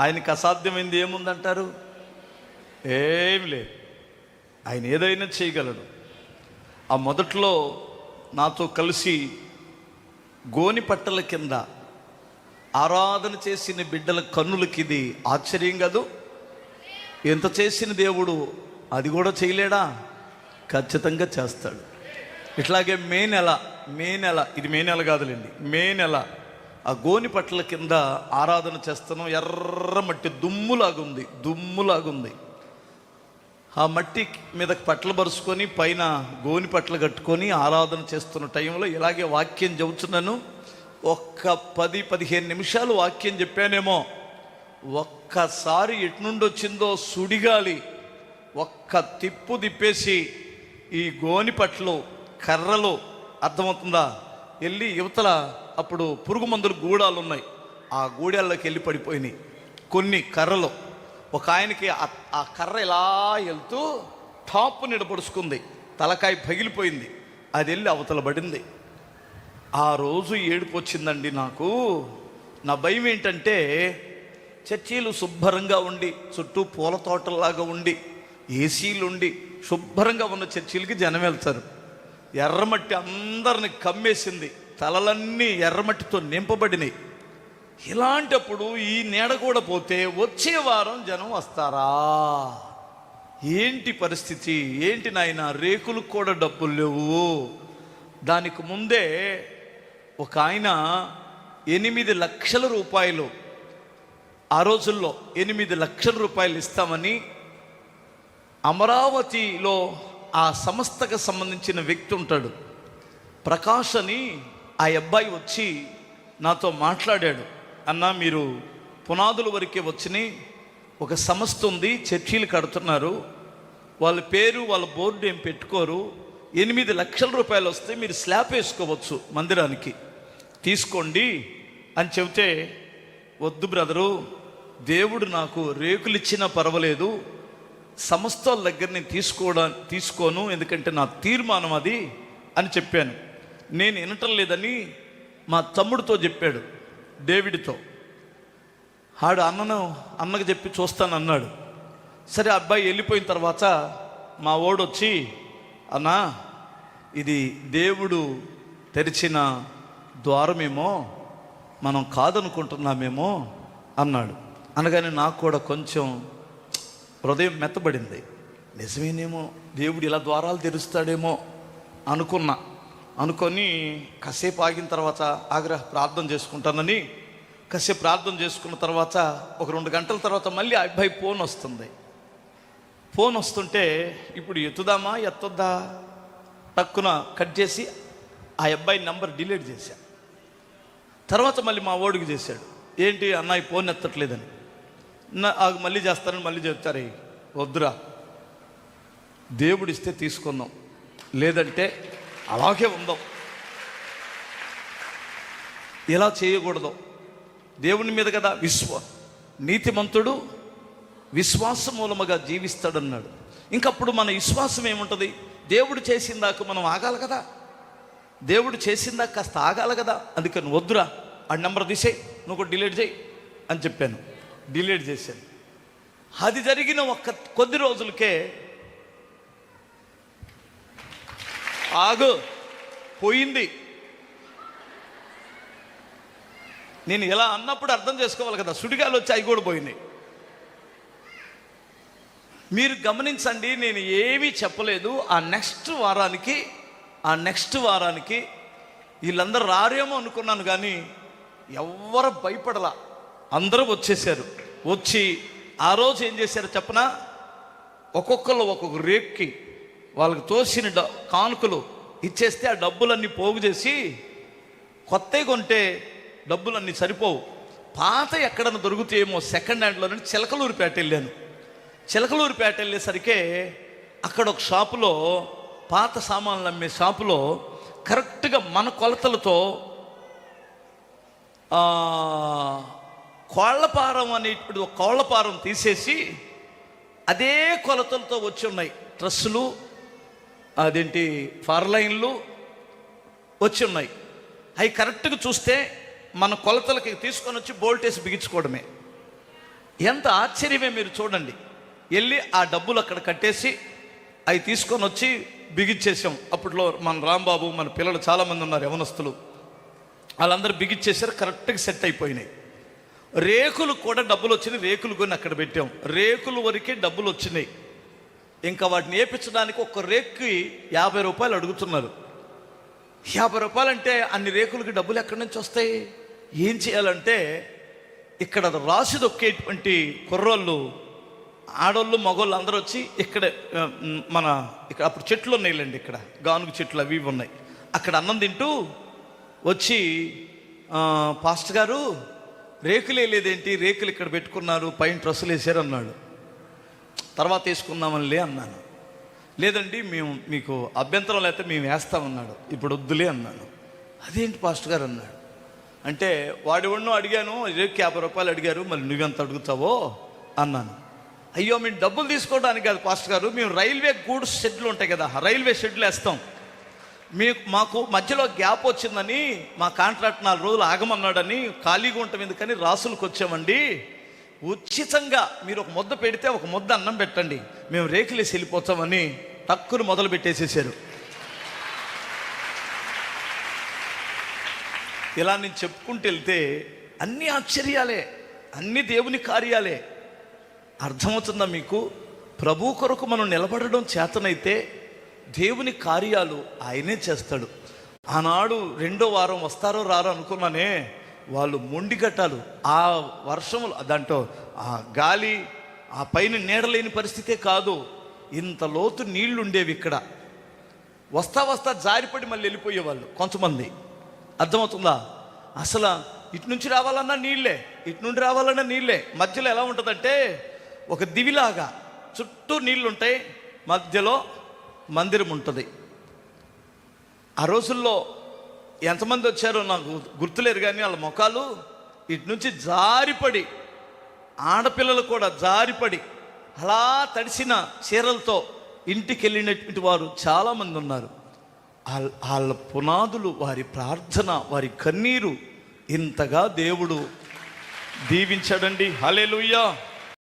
ఆయనకి అసాధ్యమైంది ఏముందంటారు? ఏం లేదు. ఆయన ఏదైనా చేయగలడు. ఆ మొదట్లో నాతో కలిసి గోని పట్టల కింద ఆరాధన చేసిన బిడ్డల కన్నులకి ఇది ఆశ్చర్యం కాదు? ఎంత చేసిన దేవుడు అది కూడా చేయలేడా? ఖచ్చితంగా చేస్తాడు. ఇట్లాగే మే నెల మే నెల ఇది మే నెల కాదులేండి మే నెల ఆ గోని పట్ల కింద ఆరాధన చేస్తున్నాం. ఎర్ర మట్టి దుమ్ములాగుంది దుమ్ములాగుంది. ఆ మట్టి మీద పట్ల పరుచుకొని పైన గోని పట్ల కట్టుకొని ఆరాధన చేస్తున్న టైంలో ఇలాగే వాక్యం చెబుతున్నాను. ఒక్క పది పదిహేను నిమిషాలు వాక్యం చెప్పానేమో. ఒక్కసారి ఎటునుండి వచ్చిందో సుడిగాలి. ఒక్క తిప్పు తిప్పేసి ఈ గోని పట్లు కర్రలు అర్థమవుతుందా? వెళ్ళి యువతల అప్పుడు పురుగు మందులు గూడాలు ఉన్నాయి ఆ గూడాల్లోకి వెళ్ళి పడిపోయినాయి. కొన్ని కర్రలు. ఒక ఆయనకి ఆ- కర్ర ఇలా వెళ్తూ టాప్ నిడపడుచుకుంది తలకాయ పగిలిపోయింది. అది వెళ్ళి అవతల పడింది. ఆ రోజు ఏడుపు వచ్చిందండి నాకు. నా భయం ఏంటంటే చర్చీలు శుభ్రంగా ఉండి చుట్టూ పూల తోటలాగా ఉండి ఏసీలు ఉండి శుభ్రంగా ఉన్న చర్చీలకి జనం వెళ్తారు. ఎర్రమట్టి అందరిని కమ్మేసింది. తలలన్నీ ఎర్రమట్టితో నింపబడినాయి. ఇలాంటప్పుడు ఈ నీడ కూడా పోతే వచ్చే వారం జనం వస్తారా? ఏంటి పరిస్థితి? ఏంటి నాయన? రేకులకు కూడా డబ్బులు లేవు. దానికి ముందే ఒక ఆయన ఎనిమిది లక్షల రూపాయలు ఆ రోజుల్లో ఎనిమిది లక్షల రూపాయలు ఇస్తామని అమరావతిలో ఆ సంస్థకు సంబంధించిన వ్యక్తి ఉంటాడు. ప్రకాష్ అని ఆ అబ్బాయి వచ్చి నాతో మాట్లాడాడు. అన్న మీరు పునాదుల వరకే వచ్చినాయి ఒక సంస్థ ఉంది చర్చీలు కడుతున్నారు. వాళ్ళ పేరు వాళ్ళ బోర్డు ఏం పెట్టుకోరు. ఎనిమిది లక్షల రూపాయలు వస్తే మీరు స్లాబ్ వేసుకోవచ్చు మందిరానికి. తీసుకోండి అని చెబితే వద్దు బ్రదరు దేవుడు నాకు రేకులు ఇచ్చినా పర్వాలేదు సంస్థల దగ్గర నేను తీసుకోవడా తీసుకోను ఎందుకంటే నా తీర్మానం అది అని చెప్పాను. నేను వినటం లేదని మా తమ్ముడితో చెప్పాడు డేవిడ్తో. ఆడు అన్నను అన్నకు చెప్పి చూస్తాను అన్నాడు సరే అబ్బాయి వెళ్ళిపోయిన తర్వాత మా ఓడు వచ్చి అన్నా ఇది దేవుడు తెరిచిన ద్వారమేమో మనం కాదనుకుంటున్నామేమో అన్నాడు. అనగానే నాకు కూడా కొంచెం హృదయం మెత్తబడింది. నిజమేనేమో దేవుడు ఇలా ద్వారాలు తెరుస్తాడేమో అనుకున్నా. అనుకొని కాసేపు ఆగిన తర్వాత ఆగ్రహ ప్రార్థన చేసుకుంటానని కాసేపు ప్రార్థన చేసుకున్న తర్వాత ఒక రెండు గంటల తర్వాత మళ్ళీ ఆ అబ్బాయి ఫోన్ వస్తుంది. ఫోన్ వస్తుంటే ఇప్పుడు ఎత్తుదామా ఎత్తొద్దా? టక్కున కట్ చేసి ఆ అబ్బాయి నంబర్ డిలీట్ చేశాను తర్వాత మళ్ళీ మా ఓడికి చేశాడు. ఏంటి అన్నయ్య ఫోన్ ఎత్తట్లేదని. నా మళ్ళీ చేస్తానని మళ్ళీ చెప్తారు వద్దురా. దేవుడిస్తే తీసుకున్నాం తీసుకుందాం. లేదంటే అలాగే ఉందాం. ఎలా చేయకూడదు. దేవుని మీద కదా విశ్వ నీతిమంతుడు విశ్వాస మూలముగా జీవిస్తాడన్నాడు. ఇంకప్పుడు మన విశ్వాసం ఏముంటుంది? దేవుడు చేసిందాక మనం ఆగాలి కదా. దేవుడు చేసిందాక కాస్త ఆగాలి కదా. అందుకని వద్దురా ఆ నెంబర్ తీసేయి నువ్వు కూడా డిలీట్ చేయి అని చెప్పాను. డిలీట్ చేశాను. అది జరిగిన ఒక్క కొద్ది రోజులకే ఆగు. పోయింది. నేను ఇలా అన్నప్పుడు అర్థం చేసుకోవాలి కదా. సుడిగాలు వచ్చి అవి కూడా పోయింది. మీరు గమనించండి నేను ఏమీ చెప్పలేదు. ఆ నెక్స్ట్ వారానికి ఆ నెక్స్ట్ వారానికి వీళ్ళందరూ రారేమో అనుకున్నాను కానీ ఎవ్వరు భయపడలా. అందరూ వచ్చేసారు. వచ్చి ఆ రోజు ఏం చేశారు చెప్పనా? ఒక్కొక్కరు ఒక్కొక్క రేక్కి వాళ్ళకి తోసిన డ కానుకలు ఇచ్చేస్తే ఆ డబ్బులన్నీ పోగు చేసి కొత్తవి కొంటే డబ్బులన్నీ సరిపోవు. పాత ఎక్కడన్నా దొరుకుతాయేమో సెకండ్ హ్యాండ్లో నుండి చిలకలూరుపేట వెళ్ళాను. చిలకలూరుపేట వెళ్ళేసరికే అక్కడ ఒక షాపులో పాత సామాన్లు అమ్మే షాపులో కరెక్ట్గా మన కొలతలతో కోళ్ళపారం అనేటువంటి ఒక కోళ్ళపారం తీసేసి అదే కొలతలతో వచ్చి ఉన్నాయి. డ్రెస్సులు అదేంటి ఫార్లైన్లు వచ్చి ఉన్నాయి. అవి కరెక్ట్గా చూస్తే మన కొలతలకి తీసుకొని వచ్చి బోల్టేసి బిగించుకోవడమే. ఎంత ఆశ్చర్యమే మీరు చూడండి. వెళ్ళి ఆ డబ్బులు అక్కడ కట్టేసి అవి తీసుకొని వచ్చి బిగిచ్చేసాం అప్పట్లో మన రాంబాబు మన పిల్లలు చాలామంది ఉన్నారు యవనస్తులు. వాళ్ళందరూ బిగిచ్చేసారు కరెక్ట్గా సెట్ అయిపోయినాయి. రేకులు కూడా డబ్బులు వచ్చినాయి రేకులు కొని అక్కడ పెట్టాం. రేకులు వరకే డబ్బులు వచ్చినాయి. ఇంకా వాటిని వేపించడానికి ఒక రేక్కి యాభై రూపాయలు అడుగుతున్నారు. యాభై రూపాయలు అంటే అన్ని రేకులకి డబ్బులు ఎక్కడి నుంచి వస్తాయి? ఏం చేయాలంటే ఇక్కడ రాసి దొక్కేటువంటి కుర్రోళ్ళు ఆడోళ్ళు మగోళ్ళు అందరూ వచ్చి ఇక్కడ మన ఇక్కడ అప్పుడు చెట్లు ఉన్నాయిలేండి ఇక్కడ. గానుగు చెట్లు అవి ఇవి ఉన్నాయి. అక్కడ అన్నం తింటూ వచ్చి ఆ, పాస్టర్ గారు రేకులు వేయలేదేంటి? రేకులు ఇక్కడ పెట్టుకున్నారు పైన డ్రెస్సులు వేసారు అన్నాడు తర్వాత వేసుకుందామనిలే అన్నాను. లేదండి మేము మీకు అభ్యంతరం లేకపోతే మేము వేస్తామన్నాడు ఇప్పుడు వద్దులే అన్నాను. అదేంటి పాస్టర్ గారు? అన్నాడు. అంటే వాడి ఉన్నో అడిగాను రేపు యాభై రూపాయలు అడిగారు మరి నువ్వెంత అడుగుతావో? అన్నాను. అయ్యో మేము డబ్బులు తీసుకోవడానికి కాదు పాస్టర్ గారు మేము రైల్వే గూడ్స్ షెడ్లు ఉంటాయి కదా రైల్వే షెడ్లు వేస్తాం. మీకు మాకు మధ్యలో గ్యాప్ వచ్చిందని మా కాంట్రాక్ట్ నాలుగు రోజులు ఆగమన్నాడని ఖాళీగా ఉంటాం ఎందుకని రాసులకు వచ్చామండి ఉచితంగా మీరు ఒక ముద్ద పెడితే ఒక ముద్ద అన్నం పెట్టండి. మేము రేకులేసి వెళ్ళిపోతామని టక్కును మొదలు పెట్టేసేసారు. ఇలా నేను చెప్పుకుంటూ వెళ్తే అన్ని ఆశ్చర్యాలే అన్ని దేవుని కార్యాలే. అర్థమవుతుందా మీకు? ప్రభు కొరకు మనం నిలబడడం చేతనైతే దేవుని కార్యాలు ఆయనే చేస్తాడు. ఆనాడు రెండో వారం వస్తారో రారో అనుకున్నానే వాళ్ళు మొండిగట్టాలు ఆ వర్షములు దాంట్లో ఆ గాలి ఆ పైన నీడలేని పరిస్థితే కాదు. ఇంత లోతు నీళ్ళు ఉండేవి ఇక్కడ. వస్తా వస్తా జారిపడి మళ్ళీ వెళ్ళిపోయేవాళ్ళు కొంతమంది. అర్థమవుతుందా? అసలు ఇటు నుంచి రావాలన్నా నీళ్ళే ఇటు నుండి రావాలన్నా నీళ్ళే మధ్యలో ఎలా ఉంటుందంటే ఒక దివిలాగా చుట్టూ నీళ్ళు ఉంటాయి మధ్యలో మందిరం ఉంటుంది. ఆ రోజుల్లో ఎంతమంది వచ్చారో నాకు గుర్తులేరు కానీ వాళ్ళ ముఖాలు ఇటు నుంచి జారిపడి ఆడపిల్లలు కూడా జారిపడి అలా తడిసిన చీరలతో ఇంటికి వెళ్ళినటువంటి వారు చాలామంది ఉన్నారు. వాళ్ళ వాళ్ళ పునాదులు వారి ప్రార్థన వారి కన్నీరు ఇంతగా దేవుడు దీవించాడండి. హలే